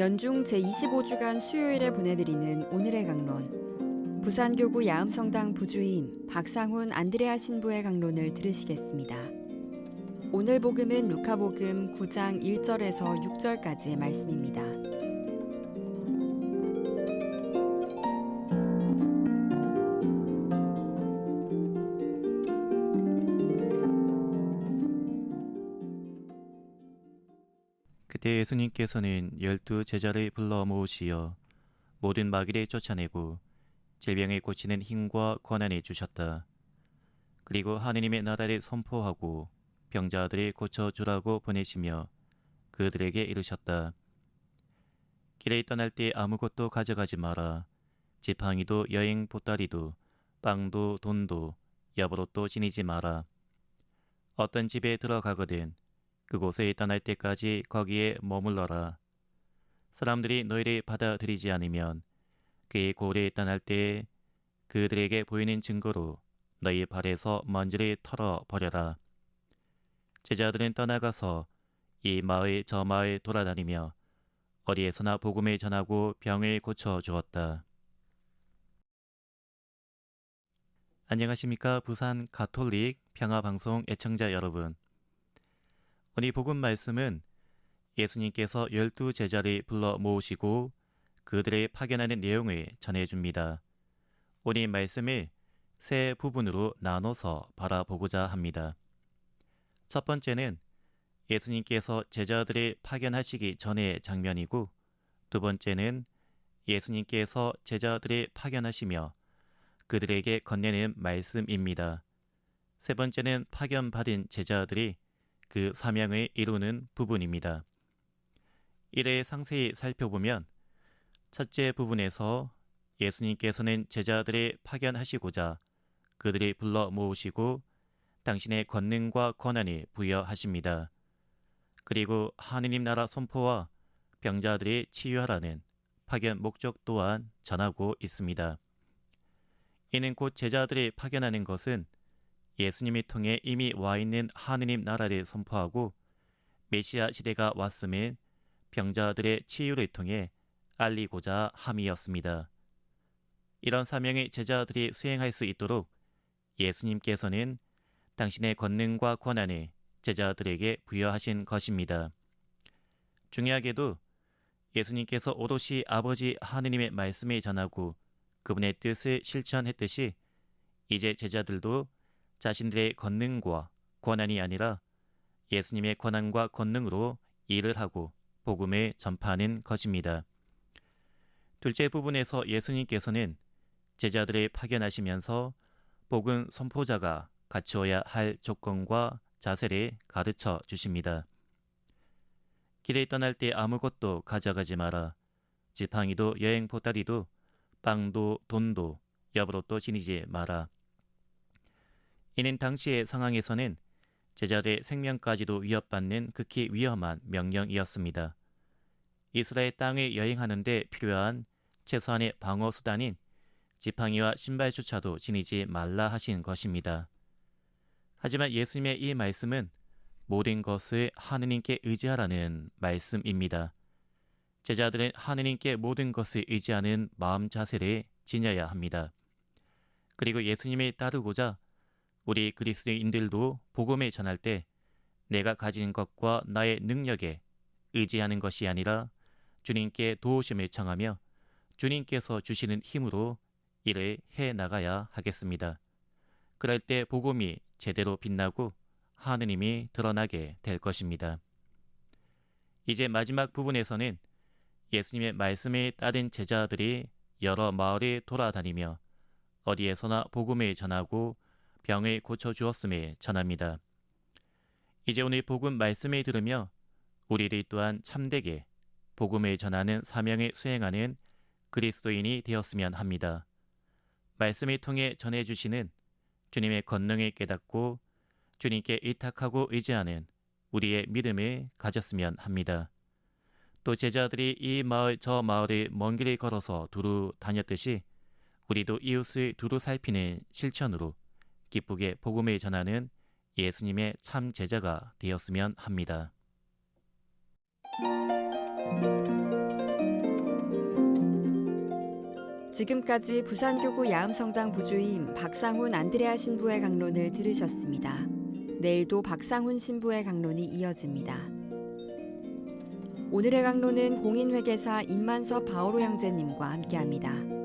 연중 제25주간 수요일에 보내드리는 오늘의 강론. 부산교구 야음성당 부주임 박상훈 안드레아 신부의 강론을 들으시겠습니다. 오늘 복음은 루카복음 9장 1절에서 6절까지의 말씀입니다. 그때 예수님께서는 열두 제자를 불러 모으시어 모든 마귀를 쫓아내고 질병을 고치는 힘과 권한을 주셨다. 그리고 하느님의 나라를 선포하고 병자들을 고쳐주라고 보내시며 그들에게 이르셨다. 길에 떠날 때 아무것도 가져가지 마라. 지팡이도 여행 보따리도 빵도 돈도 여보로도 지니지 마라. 어떤 집에 들어가거든 그곳에 떠날 때까지 거기에 머물러라. 사람들이 너희를 받아들이지 않으면 그의 고래에 떠날 때에 그들에게 보이는 증거로 너희 발에서 먼지를 털어 버려라. 제자들은 떠나가서 이 마을 저 마을 돌아다니며 어디에서나 복음을 전하고 병을 고쳐 주었다. 안녕하십니까 부산 가톨릭 평화방송 애청자 여러분. 오늘 복음 말씀은 예수님께서 열두 제자를 불러 모으시고 그들을 파견하는 내용을 전해줍니다. 오늘 말씀을 세 부분으로 나눠서 바라보고자 합니다. 첫 번째는 예수님께서 제자들을 파견하시기 전의 장면이고 두 번째는 예수님께서 제자들을 파견하시며 그들에게 건네는 말씀입니다. 세 번째는 파견받은 제자들이 그 사명을 이루는 부분입니다. 이를 상세히 살펴보면 첫째 부분에서 예수님께서는 제자들을 파견하시고자 그들을 불러 모으시고 당신의 권능과 권한을 부여하십니다. 그리고 하느님 나라 선포와 병자들이 치유하라는 파견 목적 또한 전하고 있습니다. 이는 곧 제자들이 파견하는 것은 예수님이 통해 이미 와 있는 하느님 나라를 선포하고 메시아 시대가 왔음을 병자들의 치유를 통해 알리고자 함이었습니다. 이런 사명의 제자들이 수행할 수 있도록 예수님께서는 당신의 권능과 권한을 제자들에게 부여하신 것입니다. 중요하게도 예수님께서 오롯이 아버지 하느님의 말씀을 전하고 그분의 뜻을 실천했듯이 이제 제자들도 자신들의 권능과 권한이 아니라 예수님의 권한과 권능으로 일을 하고 복음을 전파하는 것입니다. 둘째 부분에서 예수님께서는 제자들을 파견하시면서 복음 선포자가 갖추어야 할 조건과 자세를 가르쳐 주십니다. 길에 떠날 때 아무것도 가져가지 마라. 지팡이도 여행 보따리도 빵도 돈도 여부로또 지니지 마라. 이는 당시의 상황에서는 제자들의 생명까지도 위협받는 극히 위험한 명령이었습니다. 이스라엘 땅에 여행하는데 필요한 최소한의 방어 수단인 지팡이와 신발조차도 지니지 말라 하신 것입니다. 하지만 예수님의 이 말씀은 모든 것을 하느님께 의지하라는 말씀입니다. 제자들은 하느님께 모든 것을 의지하는 마음 자세를 지녀야 합니다. 그리고 예수님을 따르고자 우리 그리스도인들도 복음을 전할 때 내가 가진 것과 나의 능력에 의지하는 것이 아니라 주님께 도우심을 청하며 주님께서 주시는 힘으로 일을 해 나가야 하겠습니다. 그럴 때 복음이 제대로 빛나고 하느님이 드러나게 될 것입니다. 이제 마지막 부분에서는 예수님의 말씀에 따른 제자들이 여러 마을에 돌아다니며 어디에서나 복음을 전하고 병을 고쳐 주었음을 전합니다. 이제 오늘 복음 말씀을 들으며 우리들 또한 참되게 복음을 전하는 사명을 수행하는 그리스도인이 되었으면 합니다. 말씀을 통해 전해주시는 주님의 권능을 깨닫고 주님께 의탁하고 의지하는 우리의 믿음을 가졌으면 합니다. 또 제자들이 이 마을 저 마을을 먼 길을 걸어서 두루 다녔듯이 우리도 이웃을 두루 살피는 실천으로 기쁘게 복음을 전하는 예수님의 참 제자가 되었으면 합니다. 지금까지 부산교구 야음성당 부주임 박상훈 안드레아 신부의 강론을 들으셨습니다. 내일도 박상훈 신부의 강론이 이어집니다. 오늘의 강론은 공인회계사 임만섭 바오로 형제님과 함께합니다.